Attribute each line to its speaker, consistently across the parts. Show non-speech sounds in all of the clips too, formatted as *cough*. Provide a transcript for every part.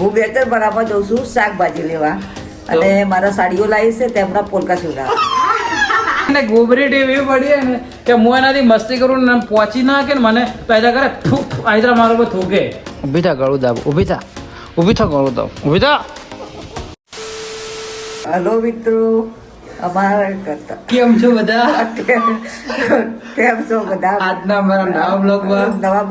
Speaker 1: હું બેતર બરાબર જઉં છું શાકભાજી લેવા. અને મારા સાડીઓ લાવી છે તેમના પોલકા સીવડાવવા
Speaker 2: અને ગોબરી ટીવી એવી પડી ને કે હું એનાથી મસ્તી કરું ને પહોંચી ના કે ને મને પેદા કરે થૂક આઈદરા મારો પર થૂકે ઊભી થા ગળું દાબ ઊભી થા. ઊભી થા ગળું દાબ ઊભી થા.
Speaker 1: હલો મિત્રો. અમારા કરતા.
Speaker 2: કેમ છો બધા?
Speaker 1: કેમ છો બધા?
Speaker 2: આજના અમારા નવા બ્લોગમાં.
Speaker 1: નવા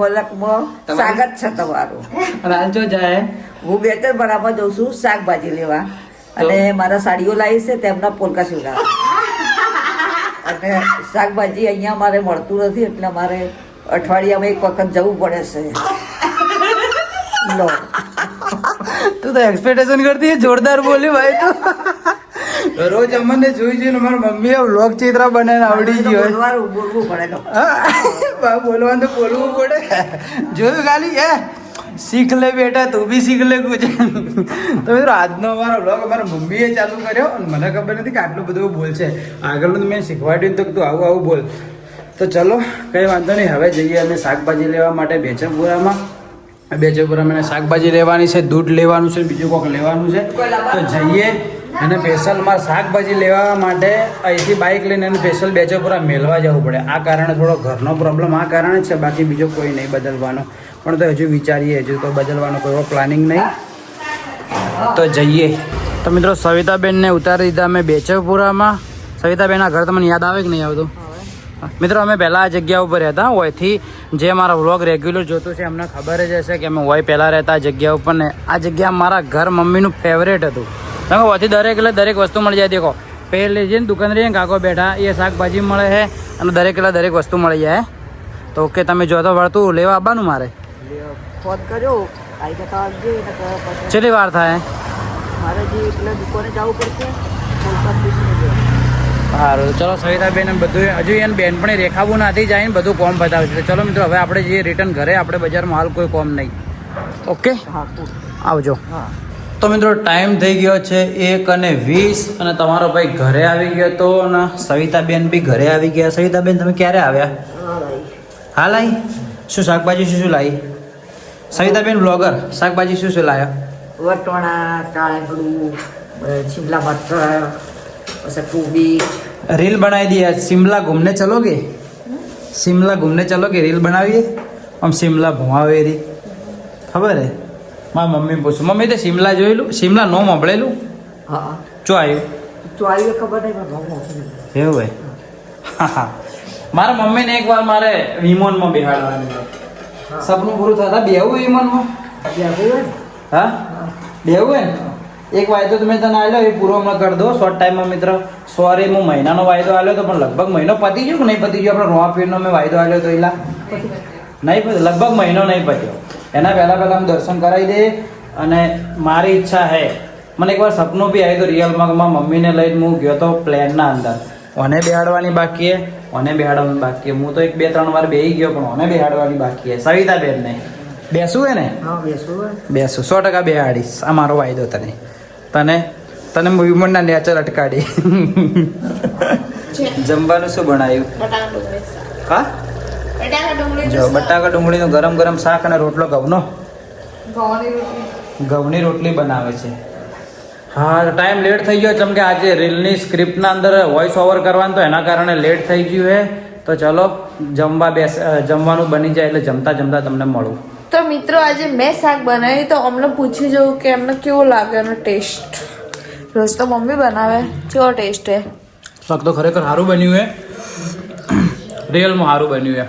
Speaker 1: સ્વાગત છે તમારું.
Speaker 2: રાલચો જાય.
Speaker 1: હું બેતર બરાબર જઉં છું શાકભાજી લેવા. અને મારા સાડીઓ લાવી છે તેમના પોલકા સીવડાવવા. અને શાકભાજી અહીંયા મારે મળતું નથી એટલે મારે અઠવાડિયામાં એક વખત જવું પડે છે. લો.
Speaker 2: તું તો એક્સપેક્ટેશન કરતી જોરદાર બોલી ભાઈ તું. રોજ અમને જોઈ જોઈને મારા મમ્મીએ લોક ચિત્ર બનાવીને આવડી ગયો.
Speaker 1: બોલવું પડે
Speaker 2: બોલવાનું તો બોલવું પડે. જોયું ખાલી? હે શીખ લે બેટા તું બી શીખ લે કુછ. તો મિત્રો આજનો અમારો બ્લોગ અમારા મમ્મીએ ચાલુ કર્યો અને મને ખબર નથી કે આટલું બધું બોલશે. આગળનું મેં શીખવાડ્યું તો તું આવું આવું બોલ. તો ચલો કંઈ વાંધો નહીં. હવે જઈએ અમે શાકભાજી લેવા માટે બેચરપુરામાં બેચરપુરામાં શાકભાજી લેવાની છે દૂધ લેવાનું છે બીજું કોઈક લેવાનું છે. તો જઈએ. અને સ્પેશિયલ મારે શાકભાજી લેવા માટે અહીંથી બાઇક લઈને એને સ્પેશિયલ બેચોપુરા મેળવા જવું પડે. આ કારણે થોડો ઘરનો પ્રોબ્લેમ આ કારણે છે. બાકી બીજો કોઈ નહીં બદલવાનો. પણ તો હજુ વિચારીએ, હજુ તો બદલવાનો કોઈ પ્લાનિંગ નહીં. તો જઈએ. તો મિત્રો સવિતાબેનને ઉતારી દીધા અમે બેચોપુરામાં સવિતાબેનના ઘર તમને યાદ આવે કે નહીં આવતું? મિત્રો અમે પહેલાં આ જગ્યા ઉપર રહેતા. હોયથી જે મારા વ્લોગ રેગ્યુલર જોતું છે એમને ખબર જ હશે કે અમે હોય પહેલાં રહેતા આ જગ્યા ઉપર ને આ જગ્યા મારા ઘર મમ્મીનું ફેવરેટ હતું. તમે હોયથી દરેક એટલે દરેક વસ્તુ મળી જાય દેખો. પહેલે જઈને દુકાન રહીને કાકો બેઠા એ શાકભાજી મળે છે અને દરેક એટલે દરેક વસ્તુ મળી જાય તો ઓકે તમે જોતો વળતું લેવા આવવાનું મારે?
Speaker 1: ફોન કરજો
Speaker 2: કેટલી વાર થાય
Speaker 1: જે.
Speaker 2: સારું ચલો સવિતાબેન બધું હજુ એને બેનપણી રેખાવું નથી જાય ને બધું કોમ બતાવશે તો ચલો મિત્રો હવે આપણે જઈએ રિટર્ન ઘરે આપણે બજારમાં હાલ કોઈ કોમ નહીં. ઓકે? આવજો.
Speaker 1: હા.
Speaker 2: તો મિત્રો ટાઈમ થઈ ગયો છે એક અને વીસ અને તમારો ભાઈ ઘરે આવી ગયો તો અને સવિતાબેન બી ઘરે આવી ગયા. સવિતાબેન તમે ક્યારે આવ્યા?
Speaker 1: હા
Speaker 2: હાલ આવી શું શાકભાજી શું શું લાવી સવિતાબેન બ્લોગર શાકભાજી શું શું લાવ્યા
Speaker 1: વટોણા કાળગડું શિમલા મટર પછી કોબી.
Speaker 2: રીલ બનાવી દઈએ શિમલા ઘૂમને ચલોગે? શિમલા ઘૂમને ચલોગે? રીલ બનાવીએ? આમ શિમલા ભુવાવે રી ખબર હે? મારા મમ્મી પૂછું મમ્મી તે શિમલા જોયેલું? શિમલા નો મળેલું
Speaker 1: હા.
Speaker 2: ચો આવ્યું
Speaker 1: તો આવ્યું ખબર નહીં
Speaker 2: એવું હોય? હા. હા મારા મમ્મીને એકવાર મારે વિમોનમાં બેહાડવાની. સપનું પૂરું થતા બેવું વિમોનમાં?
Speaker 1: ને?
Speaker 2: હા? બેવું હોય ને? એક વાયદો તમે તને આવ્યો એ પૂરો હમણાં કરી દો શોર્ટ ટાઈમમાં મિત્ર. સોરી હું મહિનાનો વાયદો આવ્યો તો પણ લગભગ મહિનો પતી ગયો કે નહીં પતી ગયો? આપણે રોવા પીરનો મેં વાયદો આવ્યો તો એલા નહીં પત્યો લગભગ મહિનો નહીં પત્યો. એના પહેલાં પહેલાં અમે દર્શન કરાવી દે અને મારી ઈચ્છા હે. મને એકવાર સપનું બી આવ્યું હતું રિયલમાં મમ્મીને લઈને હું ગયો તો પ્લેનના અંદર. ઓને બેહાડવાની બાકી હે. ઓને બેહાડવાની બાકી હું. તો એક બે ત્રણ વાર બેહી ગયો પણ ઓને બેહાડવાની બાકી હે. સવિતા બેસું બેસવું હે ને?
Speaker 1: હા?
Speaker 2: બેસું સો ટકા બેહાડીશ. આ મારો વાયદો તને. તને તને વિમનના નેચર અટકાડી. જમવાનું શું બનાવ્યું. હા? જો બટાકા ડુંગળીનું ગરમ ગરમ શાક અને રોટલો ઘઉંનો.
Speaker 3: ઘઉંની રોટલી.
Speaker 2: ઘઉંની રોટલી બનાવે છે. હા ટાઈમ લેટ થઈ ગયો કેમ કે આજે રીલની સ્ક્રિપ્ટના અંદર વોઇસ ઓવર કરવાનું તો એના કારણે લેટ થઈ ગયું હે તો ચલો જમવા બેસ જમવાનું બની જાય એટલે જમતા જમતા તમને મળું.
Speaker 3: તો મિત્રો આજે મેં શાક બનાવ્યું તો અમને પૂછી જવું કે એમને કેવો લાગે એનો ટેસ્ટ રોજ તો મમ્મી બનાવે. કેવો ટેસ્ટ હે
Speaker 2: શાક તો ખરેખર સારું બન્યું હે રિયલમાં *coughs* સારું બન્યું હે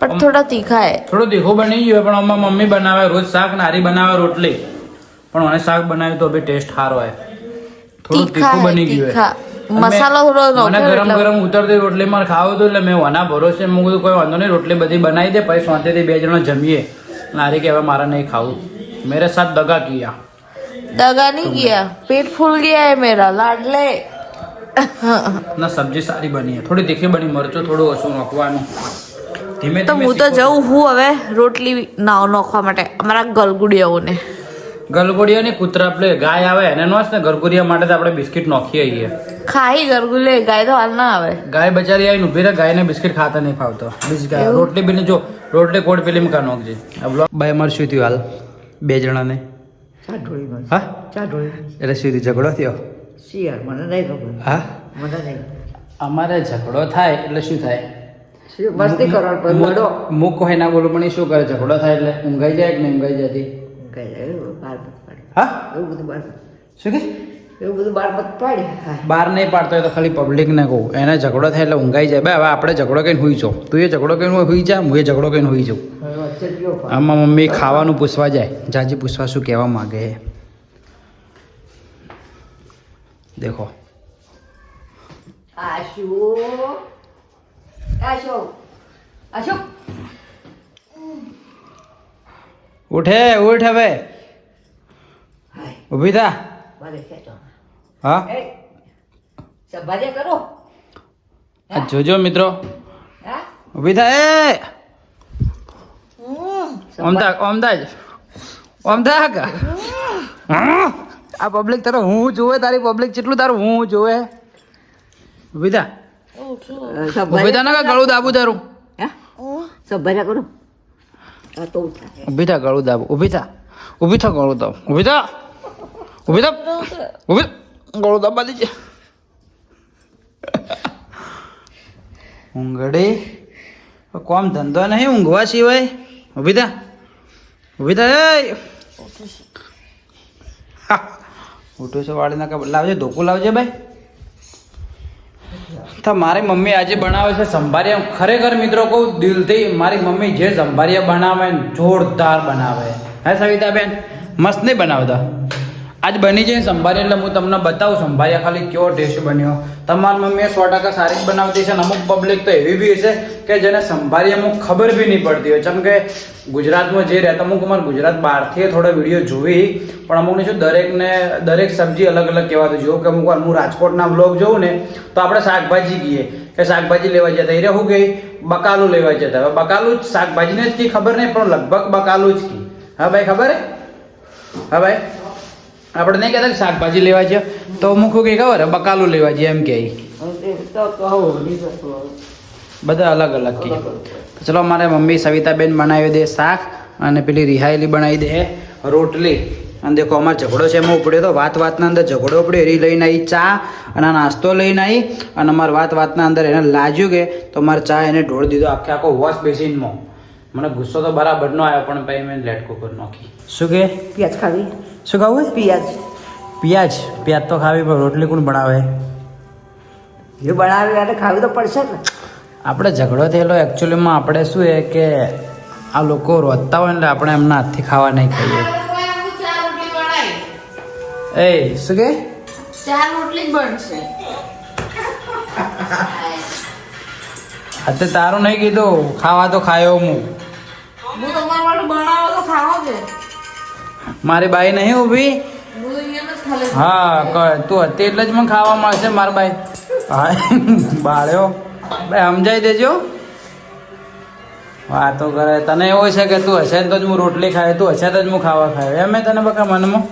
Speaker 3: પણ થોડા તીખા હે
Speaker 2: થોડો તીખો બની ગયો પણ આમાં મમ્મી બનાવે રોજ શાક નારી બનાવે રોટલી. પણ મને શાક બનાવ્યું તો બી ટેસ્ટ સારો હે થોડું
Speaker 3: તીખા
Speaker 2: બની ગયું હે.
Speaker 3: મસાલો થોડો
Speaker 2: મને ગરમ ગરમ ઉતરતી રોટલી માં ખાવું હતું એટલે મેં વના ભરોસે મેં કીધું કોઈ વાંધો નહીં રોટલી બધી બનાવી દે પછી શાંતિથી બે જણા જમીએ. નારી કે હવે મારે નહીં ખાવું. મેરે સાથ દગા કિયા.
Speaker 3: દગા નહીં ગયા પેટ ફૂલ ગયા હે મેરા લાડલે.
Speaker 2: ના સબ્જી સારી બની છે. થોડી તીખી બની મરચું થોડું ઓછું નાખવાનું.
Speaker 3: તો હું તો. જઉં હું હવે રોટલી નાવ નાખવા માટે અમારા ગલગુડિયાઓને.
Speaker 2: ગલગુડિયા ને કૂતરા આપણે ગાય આવે એને નો ને ગરગુડિયા માટે તો આપણે બિસ્કિટ નોખી આવીએ
Speaker 3: ખાઈ ગરગુલે ગાય તો હાલ ના આવે.
Speaker 2: ગાય બચારી આવીને ઊભી રહે ગાયને બિસ્કિટ ખાતા નહીં ફાવતો. બીજ ગાય? રોટલી બીને જો રોટલી કોડ પેલી કા નોખજે. ભાઈ અમારે બાય માર શું થયું હાલ? બે જણાને? હા?
Speaker 1: ચા ઢોળી
Speaker 2: એટલે સીધી ઝઘડો થયો?
Speaker 1: શિયાળ મને નહીં ખબર.
Speaker 2: હા?
Speaker 1: મને નહીં
Speaker 2: અમારે ઝઘડો થાય એટલે શું થાય?
Speaker 1: શી- મસ્તી કરો પછી લડો
Speaker 2: મુક હોય ના બોલું પણ એ શું કરે ઝઘડો થાય એટલે ઊંઘાઈ જાય કે નહીં ઊંઘાઈ જતી?
Speaker 1: એવું બાર પાડે.
Speaker 2: હા?
Speaker 1: એવું બધું બાર
Speaker 2: શું કે?
Speaker 1: એવું બધું બાર પાડે. હા.
Speaker 2: નહીં પાડતો હોય તો ખાલી પબ્લિકને કહું. એને ઝઘડો થાય એટલે ઊંઘાઈ જાય. બે હવે આપણે ઝઘડો કહીને હુઈ છો તું એ ઝઘડો કહીને હુઈ જા હું એ ઝઘડો કહીને હુઈ જાઉં? આમાં મમ્મી ખાવાનું પૂછવા જાય. જાજી પૂછવા શું કહેવા માગે. છે દેખો.
Speaker 1: આશુ આશુ.
Speaker 2: ઉઠે ઉઠ હવે. ઊભી થા. હા?
Speaker 1: કરો.
Speaker 2: જોજો મિત્રો. ઊભી થા એ. ઓમદા ઓમદા ઓમદા કા. હા? આ પબ્લિક તારો હું જોવે તારી પબ્લિક જેટલું તારું હું જોવે. ઊભી થા. ઊભી ના ગળું દાબુ તારું?
Speaker 1: સંભાળ્યા કરો.
Speaker 2: થા ગળું દાબુ. ઊભી થા. ઊભી થા ગળું દાબુ. ઊભી થા. ઊભી થા. ગળું દીજે. ઊંઘડી કોમ ધંધો નહીં ઊંઘવા સિવાય. ઊભી થા. ઊભી થા એ હા. ઉઠું છે વાળી નાખે લાવજે ધોકું લાવજે ભાઈ. તો મારી મમ્મી આજે બનાવે છે સંભારિયા. ખરેખર મિત્રો કહું, દિલથી મારી મમ્મી જે સંભારિયા બનાવે ને જોરદાર બનાવે. હે સવિતાબેન? મસ્ત નહીં બનાવતા? આજ બની જાય સંભારી એટલે હું તમને બતાવું સંભાળ્યા ખાલી કેવો ટેસ્ટ બન્યો. તમારી મમ્મીએ સો ટકા સારી જ બનાવતી છે અને અમુક પબ્લિક તો એવી બી છે કે જેને સંભારી અમુક ખબર બી નહીં પડતી હોય. જેમ કે ગુજરાતમાં જે રહેતા, અમુક અમારે ગુજરાત બહારથી થોડા વીડિયો જોવી, પણ અમુકને શું દરેકને, દરેક સબ્જી અલગ અલગ કહેવાતું જોવું કે અમુક વાર હું રાજકોટના બ્લોગ જોઉં ને, તો આપણે શાકભાજી કહીએ કે શાકભાજી લેવા જતા. એ શું કહી બકાલું લેવા જતા. હવે બકાલું જ શાકભાજીને જ કી ખબર નહીં, પણ લગભગ બકાલું જ કી હા ભાઈ, ખબર હે? હા ભાઈ? આપણે નહીં કહેતા કે શાકભાજી લેવા છે તો અમુક કે ખબર? બકાલું લેવા છે એમ
Speaker 1: હવે.
Speaker 2: બધા અલગ અલગ કહે. ચલો મારે મમ્મી સવિતાબેન બનાવી દે શાક અને પેલી રિહાયેલી બનાવી દે રોટલી. અને દેખો, અમારે ઝઘડો છે, એમાં ઉપડ્યો તો વાત વાતના અંદર ઝઘડો ઉપડ્યો એ લઈને આવી ચા અને નાસ્તો લઈને આવી અને અમારે વાત વાતના અંદર એને લાજ્યું કે તો મારે ચા એને ઢોળ દીધો. આખે આખો વોશ બેસીનમાં. મને ગુસ્સો તો બરાબર નો આવ્યો, પણ ભાઈ મેં લેટકો કરી નાખી. શું કે?
Speaker 1: પ્યાજ ખાવી
Speaker 2: શું ખાવું
Speaker 1: પિયાજ.
Speaker 2: પિયાજ. પિયાજ તો ખાવી પણ રોટલી કોણ બનાવે?
Speaker 1: એ બનાવે એટલે ખાવી તો પડશે ને.
Speaker 2: આપણે ઝઘડો થયેલો એકચ્યુઅલીમાં આપણે શું એ કે આ લોકો રોતતા હોય ને એટલે આપણે એમના હાથથી ખાવા નહીં ખાઈએ. એ શું કે?
Speaker 3: ચાર રોટલી જ બનશે.
Speaker 2: અત્યારે તારું નહીં કીધું. ખાવા તો ખાયો હું.
Speaker 3: હું તમારા માટે બનાવો તો ખાવા દે.
Speaker 2: મારી બાઈ નહીં ઊભી?
Speaker 3: હું
Speaker 2: તું હતી એટલે જ મને ખાવા મળશે મારા બાઈ. હા બાળ્યો. ભાઈ સમજાઈ દેજો. વાતો કરે. તને એવો છે કે તું હશે તો જ હું રોટલી ખાય તું હશે તો જ હું ખાવા ખાય. એમ તને બકા મનમાં.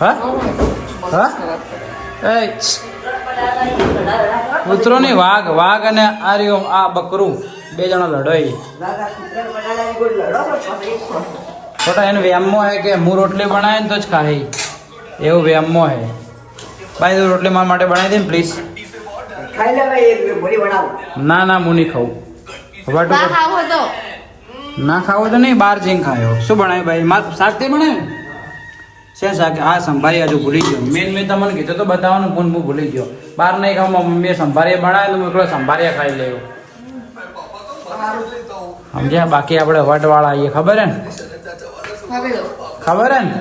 Speaker 2: હા? હા? એ કૂતરો નહીં વાઘ વાઘ અને આ રહ્યો આ બકરું બે જણા લડોય છોટા એને વ્યામો હે કે હું રોટલી બનાવે ને તો જ ખાય એવું વ્યામો હે. ભાઈ તું રોટલી મારા માટે બનાવી દે ને પ્લીઝ
Speaker 1: ખાઈ લે ભાઈ એક ભરી બનાવો.
Speaker 2: ના ના હું નહીં ખાઉં.
Speaker 3: બા
Speaker 2: વાટું
Speaker 3: ખાવો તો.
Speaker 2: ના ખાવું તો નહીં બહાર જઈને ખાયો. શું બનાવ્યું ભાઈ? માર શાક તે બનાવ્યું? છે શાક? આ સંભારી હજુ ભૂલી ગયો. મેન મેં તમને કીધું તો બતાવવાનું પણ હું ભૂલી ગયો. બહાર નહીં ખાવ મમ્મીએ સંભારીએ બનાવે તો હું એકલો સંભારીએ ખાઈ લેવું સમજ્યા? બાકી આપણે વટવાળા આવીએ ખબર હે ને? ખબર હે ને?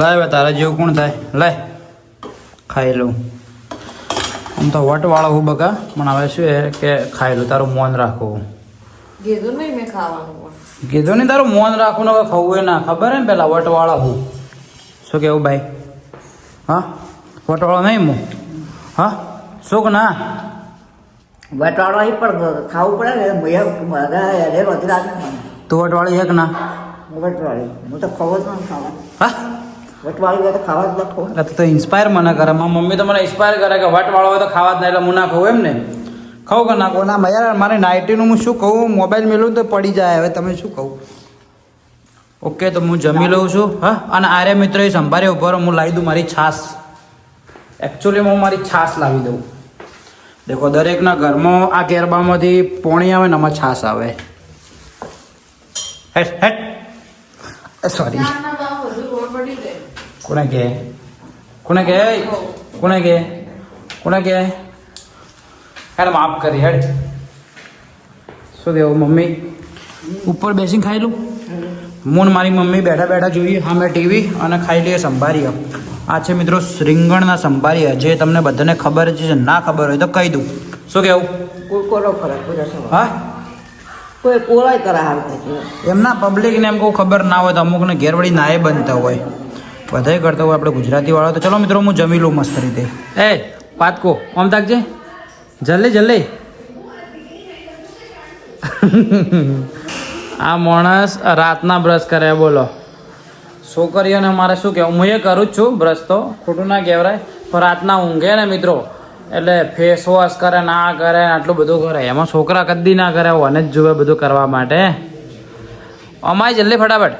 Speaker 2: લાય તારા જેવું કોણ થાય? લાય. ખાઈ લઉં. આમ તો વટવાળો હું બકા પણ હવે શું એ કે ખાઈ લઉં તારું મોન રાખવું
Speaker 3: કીધું નહીં મેં ખાવાનું
Speaker 2: કીધું ને તારું મોન રાખવું ને ખાવું ના. ખબર હે ને પેલા વટવાળા હું? શું કેવું ભાઈ? હા? વટવાળો નહીં હું? હા? શું કે ના?
Speaker 1: વટવાળો અહીં પણ ખાવું પડે ને મારા એને રોતી રાખે
Speaker 2: તું વટવાળી છે કે ના?
Speaker 1: વટવાળી. હું તો ખાવો જ નથી ખાવા.
Speaker 2: હા?
Speaker 1: વટવાળી હોય તો ખાવા જ લખો
Speaker 2: એટલે તો ઇન્સ્પાયર મને કરે. મારી મમ્મી તો મને ઇન્સ્પાયર કરે કે વટવાળો હોય તો ખાવા જ નહીં એટલે હું ના ખાઉં એમ ને? ખાઉં કે ના ખાઉં? ના યાર મારે નાઇટીનું હું શું કહું મોબાઈલ મેળવું તો પડી જાય. હવે તમે શું કહું ઓકે તો હું જમી લઉં છું. હા? અને આર્ય મિત્ર એ સંભારે ઊભો રહો, હું લાવી દઉં મારી છાશ. એકચ્યુઅલી હું મારી છાશ લાવી દઉં. દેખો દરેકના ઘરમાં આ ગેરબામાંથી પોણી આવે ને આમાં છાશ આવે. હેટ હેટ સોરી કોને કે કોને કે કોને કે કોને કે હેડ માફ કરી હેડ. શું કેવું મમ્મી? ઉપર બેસીને ખાઈ લઉં હું ને મારી મમ્મી બેઠા બેઠા જોઈએ સામે ટીવી અને ખાઈ લઈએ સંભારીએ આ છે મિત્રો શ્રીંગણના સંભારી જે તમને બધાને ખબર જ છે ના ખબર હોય તો કહી દઉં. શું કેવું?
Speaker 1: કોઈ કોનો ફરક પૂરા
Speaker 2: હા?
Speaker 1: કોઈ કોળાય કરા
Speaker 2: એમના પબ્લિકને એમ કહું ખબર ના હોય તો અમુકને ઘેરવળી નાય બનતા હોય. બધાય કરતા હોય આપણે ગુજરાતી વાળા તો ચલો મિત્રો હું જમી લઉં મસ્ત રીતે. એ પાતકો આમ તાકજે જલ્દી જલ્દી. આ માણસ રાતના બ્રશ કરે બોલો. છોકરીઓને મારે શું કહેવું? હું એ કરું જ છું બ્રશ તો. ખોટું ના કહેવાય. પણ રાતના ઊંઘે ને મિત્રો. એટલે ફેસ વોશ કરે ના કરે આટલું બધું કરે. એમાં છોકરા કદી ના કરે અને જ જોવે બધું કરવા માટે. અમાય જલ્દી ફટાફટ.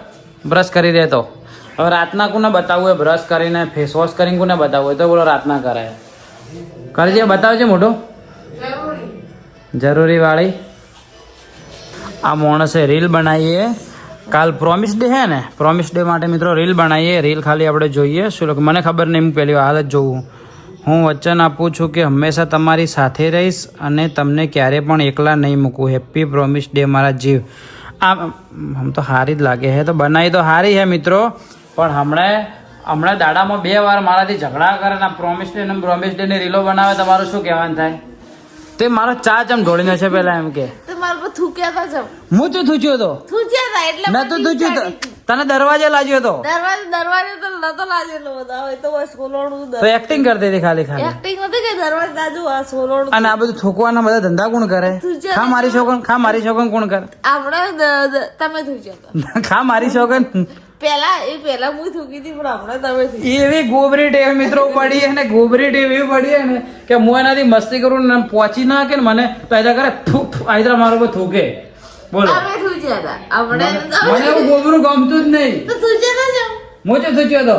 Speaker 2: બ્રશ કરી દે તો. હવે રાતના કોને બતાવવું હોય? બ્રશ કરીને ફેસ વોશ કરીને કોને બતાવવું હોય? તો બોલો રાતના કરે. કરજે બતાવજે મોટો જરૂરી વાળી. આ માણસે રીલ બનાવીએ. કાલ પ્રોમિસ ડે હે ને? પ્રોમિસ ડે માટે મિત્રો રીલ બનાવીએ. રીલ ખાલી આપણે જોઈએ. શું મને ખબર નહીં, હું પહેલી હાલ જ જોઉં. હું વચન આપું છું કે હંમેશા તમારી સાથે રહીશ અને તમને ક્યારે પણ એકલા નહીં મૂકું. હેપી પ્રોમિસ ડે મારા જીવ. આ આમ તો સારી જ લાગે હે. તો બનાવી તો સારી હે મિત્રો. પણ હમણાં હમણાં દાડામાં બે વાર મારાથી ઝઘડા કરે પ્રોમિસ ડે પ્રોમિસ ડે ની રીલો બનાવે, તમારું શું કહેવાનું થાય? તે મારો ચા ચમ ઢોળીને છે પેલા એમ કે?
Speaker 3: તો મારા પર થૂક્યા તા જમ
Speaker 2: હું તો થૂચ્યો તો.
Speaker 3: થૂક્યા તા એટલે
Speaker 2: મેં તો થૂચ્યું તો. તને દરવાજે લાજ્યો હતો
Speaker 3: દરવાજે દરવાજે તો નતો લાજેલો બધા. હોય તો બસ સોલોણું
Speaker 2: તો એક્ટિંગ કરતી હતી ખાલી ખાલી?
Speaker 3: એક્ટિંગ નથી કે દરવાજે લાજુ આ સોલોણું
Speaker 2: અને આ બધું થૂકવાના બધા ધંધા કોણ કરે? ખા મારી શોકન ખા મારી શોકન કોણ કરે?
Speaker 3: આપણે તમે થૂક્યા તા *laughs*
Speaker 2: ખા મારી શોકન?
Speaker 3: પેલા એ પેલા હું થૂકી હતી પણ હમણાં તમે
Speaker 2: એવી ગોબરી ટેવ મિત્રો પડી અને ગોબરી ટેવ એવી પડી ને કે હું એનાથી મસ્તી કરું ને પહોંચી ના કે મને તો કરે થૂક થૂ, મારો પર થૂકે. બોલો.
Speaker 3: અમે સૂચ્યા હતા આપણે
Speaker 2: મને એવું ગોબરું ગમતું જ નહીં.
Speaker 3: તો સૂચ્યા તા જમ
Speaker 2: હું તો. થૂચ્યો હતો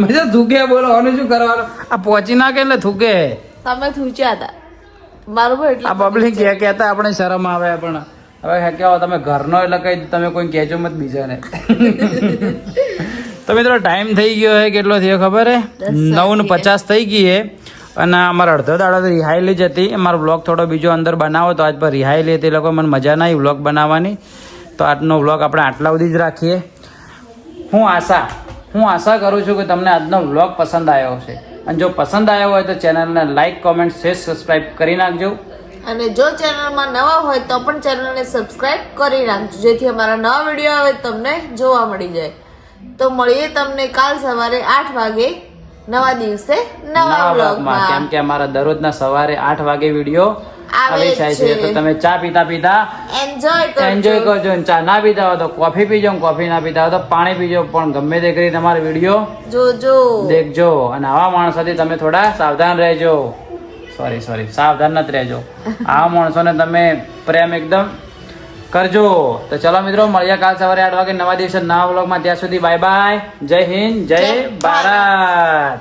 Speaker 2: મજા થૂકે બોલો અને શું કરવાનું? આ પહોંચી ના કે એટલે થૂકે.
Speaker 3: તમે થૂચ્યા હતા. મારું પણ એટલે
Speaker 2: આ પબ્લિક કે કહેતા આપણે શરમ આવે પણ. હવે હે કેવો તમે ઘરનો એટલે કઈ તમે કોઈ કહેજો મત બીજાને. *laughs* તો મિત્રો ટાઈમ થઈ ગયો હે કેટલો થયો ખબર હે? નવ ને પચાસ થઈ ગઈ હે. અને અમારે અડધો દાડો તો રિહાયેલી જ હતી. અમારો બ્લોગ થોડો બીજો અંદર બનાવો તો આજ પર રિહાયેલી હતી. એ લોકો મને મજા ના આવી બ્લોગ બનાવવાની. તો આજનો બ્લોગ આપણે આટલા સુધી જ રાખીએ. હું આશા હું આશા કરું છું કે તમને આજનો વ્લોગ પસંદ આવ્યો હશે. અને જો પસંદ આવ્યો હોય તો ચેનલને લાઇક કોમેન્ટ શેર સબસ્ક્રાઈબ કરી નાખજો.
Speaker 3: અને જો ચેનલમાં નવા હોય તો પણ ચેનલને સબસ્ક્રાઇબ કરી નાખજો, જેથી અમારા નવા વીડિયો આવે તમને જોવા મળી જાય. તો મળીએ તમને કાલ સવારે આઠ વાગે. નવા દિવસે નવા
Speaker 2: બ્લોગમાં કેમ કે અમારા દરરોજના સવારે આઠ વાગે વીડિયો
Speaker 3: આવે
Speaker 2: છે. તો તમે ચા પીતા પીતા
Speaker 3: એન્જોય
Speaker 2: એન્જોય
Speaker 3: કરજો.
Speaker 2: કરજો ચા ના પીતા હોય તો કોફી પીજો કોફી ના પીતા હોય તો પાણી પીજો. પણ ગમે તે કરી તમારો વીડિયો
Speaker 3: જોજો.
Speaker 2: દેખજો. અને આવા માણસોથી તમે થોડા સાવધાન રહેજો. સોરી સોરી સાવધાન નથી રહેજો. *laughs* આવા માણસોને તમે પ્રેમ એકદમ કરજો. તો ચલો મિત્રો મળીએ કાલ સવારે આઠ વાગે નવા દિવસે નવા વ્લોગમાં. ત્યાં સુધી બાય બાય જય હિન્દ જય
Speaker 3: જય
Speaker 2: ભારત.